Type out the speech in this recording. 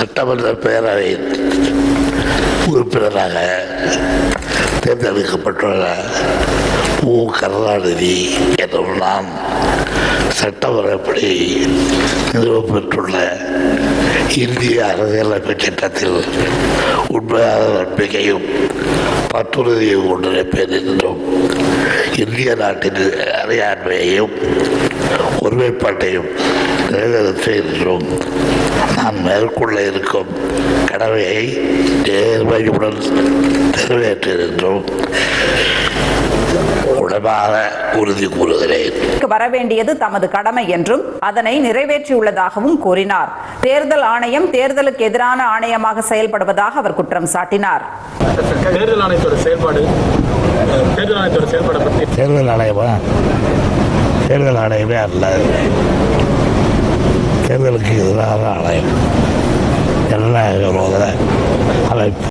சட்டமன்ற பேரவை உறுப்பினராக தேர்ந்தெடுக்கப்பட்டுள்ள மு. கருணாநிதி எனும் நாம் சட்டமன்றப்படி நிறுவப்பெற்றுள்ள இந்திய அரசியலமைப்பு சட்டத்தில் உண்மையான நம்பிக்கையும் பற்றுறுதியும் கொண்டிருப்பேன் என்றும் இந்திய நாட்டின் அறியாண்மையையும் ஒருமைப்பாட்டையும் என்றும் நான் மேற்கொள்ள இருக்கும் கடமையை நேர்மையுடன் நிறைவேற்றேன் என்றும் உடனாக உறுதி கூறுகிறேன். வர வேண்டியது தமது கடமை என்றும் அதனை நிறைவேற்றியுள்ளதாகவும் கூறினார். தேர்தல் ஆணையம் தேர்தலுக்கு எதிரான ஆணையமாக செயல்படுவதாக அவர் குற்றம் சாட்டினார். தேர்தல் ஆணையத்தோட செயல்பாடு தேர்தல் ஆணையத்தோட செயல்பாடை தேர்தல் ஆணையமா? தேர்தல் ஆணையமே அல்ல. தேர்தலுக்கு எதிராக ஆணையம். ஜனநாயக விரோத அமைப்பு.